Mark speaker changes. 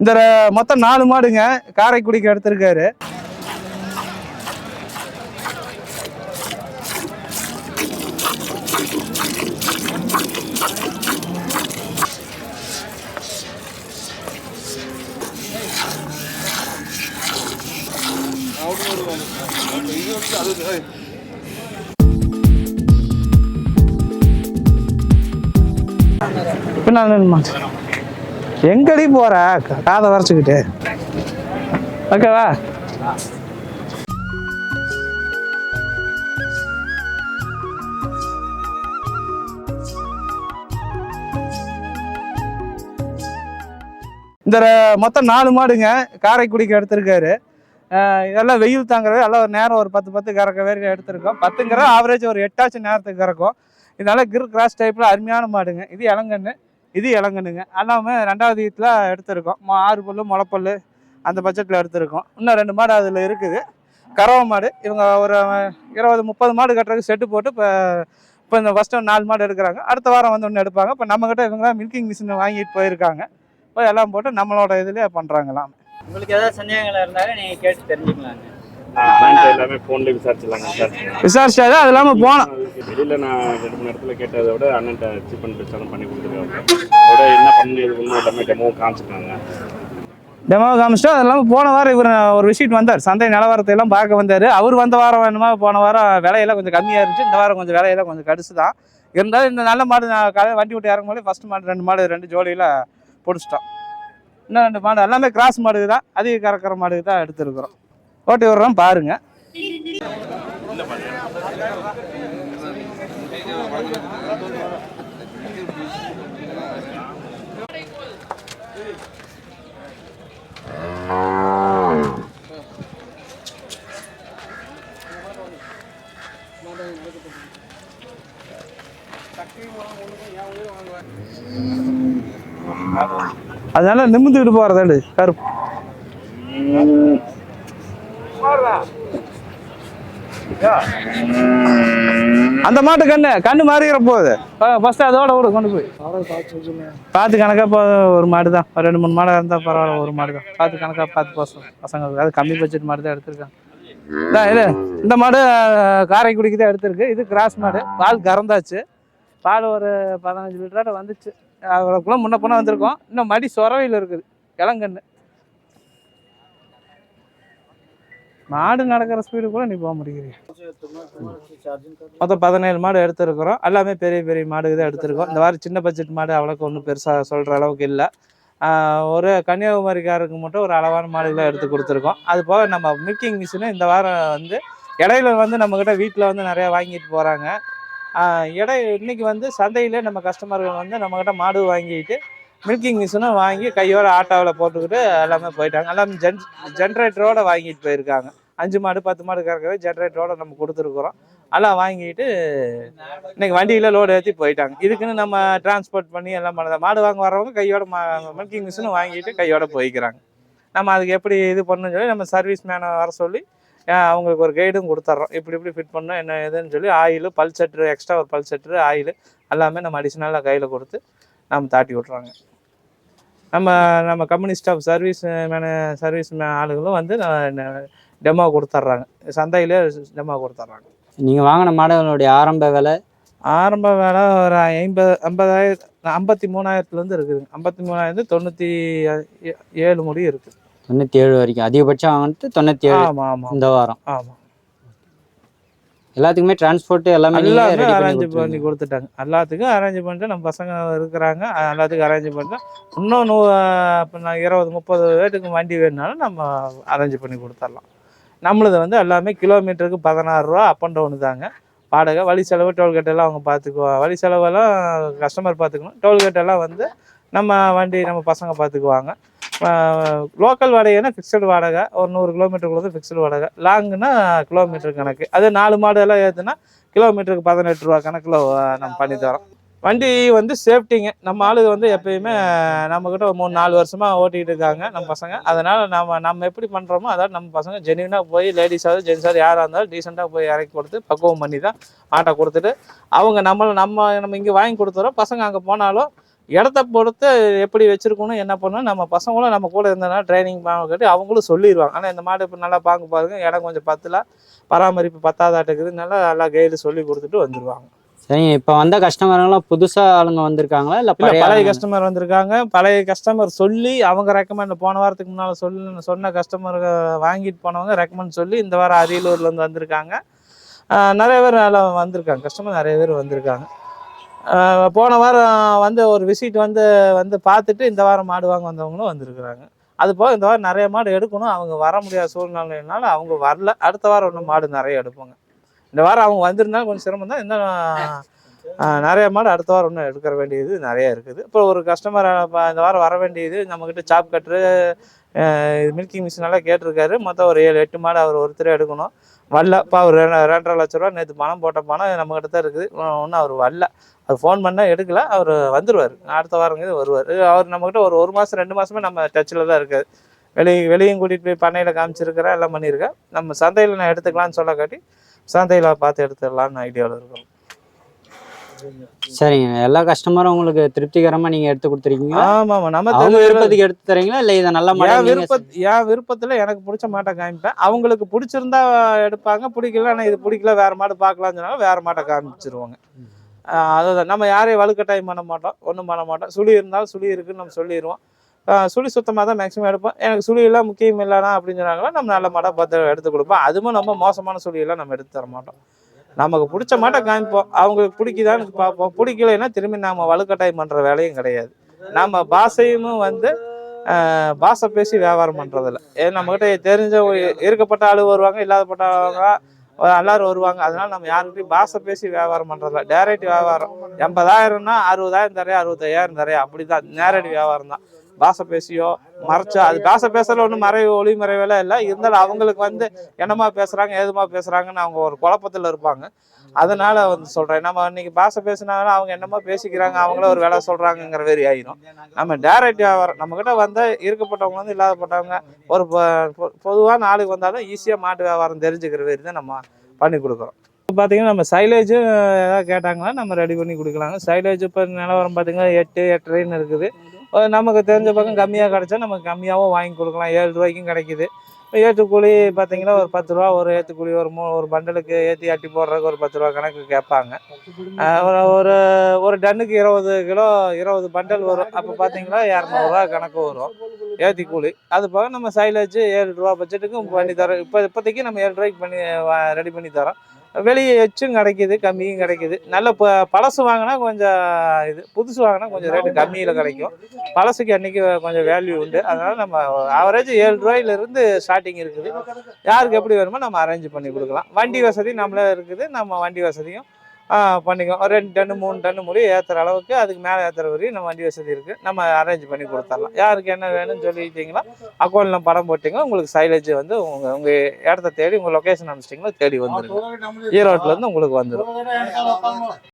Speaker 1: இந்த மொத்தம் நாலு மாடுங்க. காரைக்குடிக்கு எடுத்திருக்காரு. பின்னால மாடு எங்கடி போற? காதை வரைச்சுக்கிட்டு. ஓகேவா இந்த ர- மொத்தம் நாலு மாடுங்க. காரைக்குடிக்கு எடுத்திருக்காரு. இதெல்லாம் வெயில் தாங்குறது. எல்லாம் ஒரு நேரம் ஒரு பத்து பத்து கறக்க வரைக்கும் எடுத்திருக்கோம். பத்துங்கிற ஆவரேஜ் ஒரு எட்டாச்சும் நேரத்துக்கு கறக்கும். இதனால கிர் கிராஸ் டைப்பில் அருமையான மாடுங்க. இது இளங்கன்று இது இளங்கண்ணுங்க. அல்லாமல் ரெண்டாவது ஈத்தில் எடுத்திருக்கோம். ஆறு பல்லு முளைப்பல் அந்த பட்ஜெட்டில் எடுத்திருக்கோம். இன்னும் ரெண்டு மாடு அதில் இருக்குது. கறவை மாடு. இவங்க ஒரு இருபது முப்பது மாடு கட்டுறதுக்கு செட்டு போட்டு இப்போ இப்போ இந்த ஃபஸ்ட்டு நாலு மாடு எடுக்கிறாங்க. அடுத்த வாரம் வந்து ஒன்று எடுப்பாங்க. இப்போ நம்மக்கிட்ட இவங்க மில்கிங் மிஷின் வாங்கிட்டு போயிருக்காங்க. இப்போ எல்லாம் போட்டு நம்மளோட இதில் பண்ணுறாங்களாம்
Speaker 2: உங்களுக்கு ஏதாவது சந்தேகங்கள் இருந்தாலும் நீங்கள் கேட்டு தெரிஞ்சுக்கலாங்க.
Speaker 3: அண்ணன்ட்ட எல்லாமே ஃபோன்ல விசாரிச்சிடலாங்க சார்.
Speaker 1: விசாரிச்சாதான் அது இல்லாமல் போனோம்
Speaker 3: வெளியில நான் ரெண்டு மணி நேரத்தில் கேட்டதை விட அண்ணன்ட்ட சீப் அண்ட் பண்ணி கொடுத்துருக்காங்க அதோட என்ன பண்ணி இருக்கணும் எல்லாமே டெமோ காமிச்சிருக்காங்க
Speaker 1: டெமோ காமிச்சிட்டு அது இல்லாமல் போன வாரம் இவர் ஒரு விசிட் வந்தார். சந்தை நிலவரத்தை எல்லாம் பார்க்க வந்தார். அவர் வந்த வாரம் வேணுமா போன வாரம் விலையெல்லாம் கொஞ்சம் கம்மியாக இருந்துச்சு. இந்த வாரம் கொஞ்சம் விலையெல்லாம் கொஞ்சம் கடுசு தான் இருந்தாலும் இந்த நல்ல மாடு நான் காலையில் வண்டி விட்டு இறங்கும் போது ஃபஸ்ட் மாடு ரெண்டு மாடு ரெண்டு ஜோடியில் பிடிச்சிட்டோம். இன்னும் ரெண்டு மாடு எல்லாமே கிராஸ் மாடுக்கு தான் அதிக கறக்கிற மாடுக்கு தான் எடுத்துருக்குறோம். ஓட்டி விடுறோம் பாருங்க. அதனால நிமிந்துக்கிட்டு போறதாடு கருப்பு. அந்த மாட்டு கண்ணு கண்ணு மாறிக்கிற போகுது ஃபர்ஸ்ட் அதோட விடு கொண்டு போய். பார்த்து கணக்காக போ ஒரு மாடு தான். ஒரு ரெண்டு மூணு மாடாக இருந்தால் பரவாயில்ல ஒரு மாடு தான். பார்த்து கணக்காக பார்த்து போசம் பசங்களுக்கு அது கம்மி பட்ஜெட் மாடு தான் எடுத்திருக்காங்க. இது இந்த மாடு காரைக்குடிக்கு தான் எடுத்திருக்கு. இது கிராஸ் மாடு. பால் கறந்தாச்சு. பால் ஒரு பதினஞ்சு லிட்டராட்ட வந்துச்சு. அவ்வளோக்குள்ள முன்ன பொண்ணு வந்திருக்கோம். இன்னும் மடி சொரவையில் இருக்குது. இளங்கன்று மாடு நடக்கிற ஸ்பீடு கூட நீ போக முடியுது மொத்தம் பதினேழு மாடு எடுத்திருக்கிறோம். எல்லாமே பெரிய பெரிய மாடு தான் எடுத்திருக்கோம். இந்த வாரம் சின்ன பட்ஜெட் மாடு அவ்வளோக்கு ஒன்றும் பெருசாக சொல்கிற அளவுக்கு இல்லை. ஒரு கன்னியாகுமரிக்காரருக்கு மட்டும் ஒரு அளவான மாடுகளை எடுத்து கொடுத்துருக்கோம். அது போக நம்ம மில்கிங் மிஷினு இந்த வாரம் வந்து இடையில வந்து நம்மக்கிட்ட வீட்டில் வந்து நிறையா வாங்கிட்டு போகிறாங்க இடை இன்னைக்கு வந்து சந்தையிலே நம்ம கஸ்டமர்கள் வந்து நம்மக்கிட்ட மாடு வாங்கிட்டு மில்கிங் மிஷினும் வாங்கி கையோட ஆட்டோவில் போட்டுக்கிட்டு எல்லாமே போயிட்டாங்க. எல்லாமே ஜென் ஜென்ரேட்டரோட வாங்கிட்டு போயிருக்காங்க. அஞ்சு மாடு பத்து மாடு கறக்கவே ஜென்ரேட்டரோட நம்ம கொடுத்துருக்குறோம். எல்லாம் வாங்கிட்டு இன்னைக்கு வண்டியில் லோடு ஏற்றி போயிட்டாங்க. இதுக்குன்னு நம்ம டிரான்ஸ்போர்ட் பண்ணி எல்லாம் பண்ணலாம் மாடு வாங்க வரவங்க கையோட மில்கிங் மிஷினும் வாங்கிட்டு கையோட போய்க்கிறாங்க. நம்ம அதுக்கு எப்படி இது பண்ணணும்னு சொல்லி நம்ம சர்வீஸ் மேனை வர சொல்லி அவங்களுக்கு ஒரு கைடும் கொடுத்துட்றோம் இப்படி இப்படி ஃபிட் பண்ணணும் என்ன ஏதுன்னு சொல்லி ஆயில் பல்செட்ரு எக்ஸ்ட்ரா ஒரு பல் செட்ரு ஆயில் எல்லாமே நம்ம அடிஷ்னலாக கையில் கொடுத்து நம்ம தாட்டி விட்றாங்க நம்ம நம்ம company staff service man service மே ஆளுங்களும் வந்து டெமோ கொடுத்துட்றாங்க சந்தையிலே டெமோ கொடுத்துட்றாங்க
Speaker 2: நீங்க வாங்கின மாடுகளுடைய ஆரம்ப விலை?
Speaker 1: ஆரம்ப வேலை ஒரு ஐம்பது ஐம்பதாயிரம் ஐம்பத்தி மூணாயிரத்துலேருந்து இருக்குது. ஐம்பத்தி மூணாயிரத்து தொண்ணூற்றி ஏழு முடி இருக்குது
Speaker 2: தொண்ணூத்தி ஏழு வரைக்கும். அதிகபட்சம் வாங்கினது தொண்ணூத்தி ஏழு
Speaker 1: ஆமாம் ஆமாம்
Speaker 2: இந்த வாரம்.
Speaker 1: ஆமாம்
Speaker 2: எல்லாத்துக்குமே டிரான்ஸ்போர்ட் எல்லாமே
Speaker 1: எல்லாமே அரேஞ்ச் பண்ணி. கொடுத்துட்டாங்க. எல்லாத்துக்கும் அரேஞ்ச் பண்ணிட்டு நம்ம பசங்க இருக்கிறாங்க. எல்லாத்துக்கும் அரேஞ்ச் பண்ணிட்டு இன்னும் நூ இப்போ நான் இருபது முப்பது பேட்டுக்கு வண்டி வேணுனாலும் நம்ம அரேஞ்ச் பண்ணி கொடுத்துடலாம். நம்மளது வந்து எல்லாமே கிலோமீட்டருக்கு பதினாறு ரூபா அப் அண்ட் டவுனு தாங்க. வாடகை வழி செலவு டோல்கேட் எல்லாம் அவங்க பார்த்துக்குவாங்க வழி செலவெல்லாம் கஸ்டமர் பார்த்துக்கணும் டோல்கேட் எல்லாம் வந்து நம்ம வண்டி நம்ம பசங்க பார்த்துக்குவாங்க லோக்கல் வாடகைனா ஃபிக்ஸடு வாடகை. ஒரு நூறு கிலோமீட்டருக்குள்ளது ஃபிக்ஸடு வாடகை. லாங்குனா கிலோமீட்டர் கணக்கு. அது நாலு மாடு எல்லாம் ஏற்றுனா கிலோமீட்டருக்கு பதினெட்டு ரூபா கணக்கில் நம்ம பண்ணி தரோம். வண்டி வந்து சேஃப்டிங்க நம்ம ஆளுங்க வந்து எப்பயுமே நம்மக்கிட்ட ஒரு மூணு நாலு வருஷமாக ஓட்டிகிட்டு இருக்காங்க நம்ம பசங்க. அதனால் நம்ம நம்ம எப்படி பண்ணுறோமோ அதாவது நம்ம பசங்க ஜென்யூனாக போய் லேடிஸாவது ஜென்ஸாவது யாராக இருந்தாலும் டீசெண்டாக போய் இறக்கி கொடுத்து பக்குவம் பண்ணி தான் ஆட்டை கொடுத்துட்டு அவங்க நம்மளை நம்ம நம்ம இங்கே வாங்கி கொடுத்துறோம். பசங்க அங்கே போனாலும் இடத்த பொறுத்து எப்படி வச்சிருக்கணும் என்ன பண்ணணும் நம்ம பசங்களும் நம்ம கூட இருந்தனா ட்ரைனிங் கட்டி அவங்களும் சொல்லிடுவாங்க ஆனால் இந்த மாடு இப்போ நல்லா பாங்க பாருங்க இடம் கொஞ்சம் பத்தல பராமரிப்பு பத்தாதாட்டுக்குது நல்லா நல்லா கைடு சொல்லி கொடுத்துட்டு வந்துடுவாங்க
Speaker 2: சரிங்க இப்போ வந்த கஸ்டமருங்களாம் புதுசா ஆளுங்க வந்திருக்காங்களா? இல்ல பழைய?
Speaker 1: கஸ்டமர் வந்திருக்காங்க. பழைய கஸ்டமர் சொல்லி அவங்க ரெக்கமெண்ட் போன வாரத்துக்கு முன்னால சொல்லி சொன்ன கஸ்டமர் வாங்கிட்டு போனவங்க ரெக்கமெண்ட் சொல்லி இந்த வாரம் அரியலூர்ல இருந்து வந்திருக்காங்க. நிறைய பேர் நல்லா வந்திருக்காங்க. கஸ்டமர் நிறைய பேர் வந்திருக்காங்க. போன வாரம் வந்து ஒரு விசிட் வந்து வந்து பார்த்துட்டு இந்த வாரம் மாடு வாங்க வந்தவங்களும் வந்திருக்கிறாங்க. அது போக இந்த வாரம் நிறைய மாடு எடுக்கணும். அவங்க வர முடியாத சூழ்நிலைனால அவங்க வரல. அடுத்த வாரம் இன்னும் மாடு நிறைய எடுப்பாங்க. இந்த வாரம் அவங்க வந்திருந்தாலும் கொஞ்சம் சிரமம் தான். இன்னும் நிறைய மாடு அடுத்த வாரம் இன்னும் எடுக்கிற வேண்டியது நிறைய இருக்குது. இப்போ ஒரு கஸ்டமர் இந்த வாரம் வர வேண்டியது நம்மக்கிட்ட சாப் இது மில்கிங் மிஷினெல்லாம் கேட்டிருக்காரு. மொத்தம் ஒரு ஏழு எட்டு மாடு அவர் ஒருத்தரே எடுக்கணும். வரல இப்போ அவர் ரெண்டரை லட்ச ரூபா நேற்று பணம் போட்ட பணம் நம்மக்கிட்ட தான் இருக்குது. ஒன்றும் அவர் வரல. அவர் ஃபோன் பண்ணால் எடுக்கல. அவர் வந்துடுவார் அடுத்த வாரங்கிறது வருவார். அவர் நம்மக்கிட்ட ஒரு ஒரு மாதம் ரெண்டு மாதமே நம்ம டச்சில் தான் இருக்காது வெளியே வெளியும் கூட்டிகிட்டு போய் பண்ணையில் காமிச்சிருக்கிறேன் எல்லாம் பண்ணியிருக்கேன் நம்ம சந்தையில் நான் எடுத்துக்கலாம்னு சொல்ல காட்டி சந்தையில் பார்த்து எடுத்துடலான்னு ஐடியாவில் இருக்கோம்.
Speaker 2: சரிங்க எல்லா கஸ்டமரும் உங்களுக்கு திருப்திகரமா நீங்க எடுத்து கொடுத்துருக்கீங்களா?
Speaker 1: ஆமாம் ஆமாம் நம்ம
Speaker 2: அவங்க விருப்பத்துக்கு எடுத்து தரீங்களா? இல்ல இதை நல்ல
Speaker 1: என் விருப்ப என் விருப்பத்துல எனக்கு பிடிச்ச மாட்டை காமிப்பேன். அவங்களுக்கு பிடிச்சிருந்தா எடுப்பாங்க பிடிக்கல ஆனால் இது பிடிக்கல வேற மாடு பார்க்கலாம்னு சொன்னாலும் வேற மாட்டை காமிச்சிருவாங்க. அதுதான். நம்ம யாரையும் வலுக்கட்டாயம் பண்ண மாட்டோம் ஒன்றும் பண்ண மாட்டோம். சுழி இருந்தாலும் சுழி இருக்குன்னு நம்ம சொல்லிடுவோம் சுழி சுத்தமாக தான் மேக்ஸிமம் எடுப்போம். எனக்கு சுழி எல்லாம் முக்கியம் இல்லைனா அப்படின்னு சொன்னாங்களா நம்ம நல்ல மாட்டை பார்த்து எடுத்து கொடுப்போம். அதுவும் நம்ம மோசமான சுழியெல்லாம் நம்ம எடுத்து தர மாட்டோம். நமக்கு பிடிச்ச மாட்டம் காமிப்போம். அவங்களுக்கு பிடிக்குதான்னு பார்ப்போம். பிடிக்கலைன்னா திரும்பி நாம் வலுக்கட்டாயம் பண்ணுற வேலையும் கிடையாது. நம்ம பாஷையும் வந்து பாஷை பேசி வியாபாரம் பண்ணுறதில்ல ஏன் நம்மக்கிட்ட தெரிஞ்ச இருக்கப்பட்ட ஆள் வருவாங்க இல்லாதப்பட்டவங்க எல்லாரும் வருவாங்க. அதனால நம்ம யாருக்கிட்டையும் பாஷை பேசி வியாபாரம் பண்ணுறதில்ல டேரக்ட் வியாபாரம். எண்பதாயிரம்னா அறுபதாயிரம் தரையா அறுபத்தையாயிரம் தரையா அப்படிதான். நேரடி வியாபாரம் தான். பாஷை பேசியோ மறைச்சோ அது பாஷை பேசுறதுல ஒன்றும் மறைவு ஒளி மறைவெல்லாம் இல்லை. இருந்தாலும் அவங்களுக்கு வந்து என்னமா பேசுறாங்க ஏதுமா பேசுறாங்கன்னு அவங்க ஒரு குழப்பத்தில் இருப்பாங்க. அதனால வந்து சொல்றேன் நம்ம இன்னைக்கு பாஷை பேசினாலும் அவங்க என்னமோ பேசிக்கிறாங்க அவங்களே ஒரு வேலை சொல்கிறாங்கங்கிற மாதிரி ஆயிரும். நம்ம டேரக்டாக வியாபாரம் நம்ம கிட்ட வந்து இருக்கப்பட்டவங்க வந்து இல்லாதப்பட்டவங்க ஒரு பொதுவாக நாளுக்கு வந்தாலும் ஈஸியாக மாட்டு வியாபாரம் தெரிஞ்சுக்கிற மாதிரி தான் நம்ம பண்ணி கொடுக்குறோம். பார்த்தீங்கன்னா நம்ம சைலேஜும் ஏதாவது கேட்டாங்கன்னா நம்ம ரெடி பண்ணி கொடுக்கலாங்க. சைலேஜ் இப்போ நிலவரம் பார்த்தீங்கன்னா எட்டு எட்டரைன்னு இருக்குது. நமக்கு தெரிஞ்ச பக்கம் கம்மியாக கிடைச்சா நமக்கு கம்மியாகவும் வாங்கி கொடுக்கலாம். ஏழு ரூபாய்க்கும் கிடைக்குது. ஏற்றுக்கூலி பார்த்தீங்கன்னா ஒரு பத்து ரூபா ஒரு ஏற்றுக்கூலி ஒரு மூ ஒரு பண்டலுக்கு ஏற்றி அட்டி போடுறதுக்கு ஒரு பத்து ரூபா கணக்கு கேட்பாங்க. ஒரு ஒரு ஒரு டன்னுக்கு இருபது கிலோ இருபது பண்டல் வரும். அப்போ பார்த்தீங்கன்னா இரநூறுவா கணக்கு வரும். ஏற்றி கூலி அது போக நம்ம சைலேஜ் ஏழு ரூபா பட்ஜெட்டுக்கும் பண்ணி தரோம் இப்போ இப்போதைக்கு நம்ம ஏழு ரூபாய்க்கு பண்ணி ரெடி பண்ணி தரோம் வெளியே எச்சும் கிடைக்குது கம்மியும் கிடைக்குது. நல்ல ப பழசு வாங்கினா கொஞ்சம் இது புதுசு வாங்கினா கொஞ்சம் ரேட்டு கம்மியில் கிடைக்கும். பழசுக்கு அன்றைக்கி கொஞ்சம் வேல்யூ உண்டு. அதனால் நம்ம ஆவரேஜ் ஏழு ரூபாயிலிருந்து ஸ்டார்டிங் இருக்குது. யாருக்கு எப்படி வேணுமோ நம்ம அரேஞ்ச் பண்ணி கொடுக்கலாம். வண்டி வசதி நம்மளே இருக்குது. நம்ம வண்டி வசதியும் பண்ணிக்கலாம் ஒரு ரெண்டு டன்னு மூணு டன்னு முடியும் ஏற்றுற அளவுக்கு அதுக்கு மேலே ஏற்றுற வரையும் நம்ம வண்டி வசதி இருக்குது நம்ம அரேஞ்ச் பண்ணி கொடுத்துடலாம் யாருக்கு என்ன வேணும்னு சொல்லிட்டீங்களா அக்கௌண்ட்டில் படம் போட்டிங்கன்னா உங்களுக்கு சைலேஜ் வந்து உங்கள் உங்கள் இடத்த தேடி உங்கள் லொக்கேஷன் அனுப்பிச்சிட்டிங்களா தேடி வந்துருங்க. ஈரோட்டிலேருந்து உங்களுக்கு வந்துடும்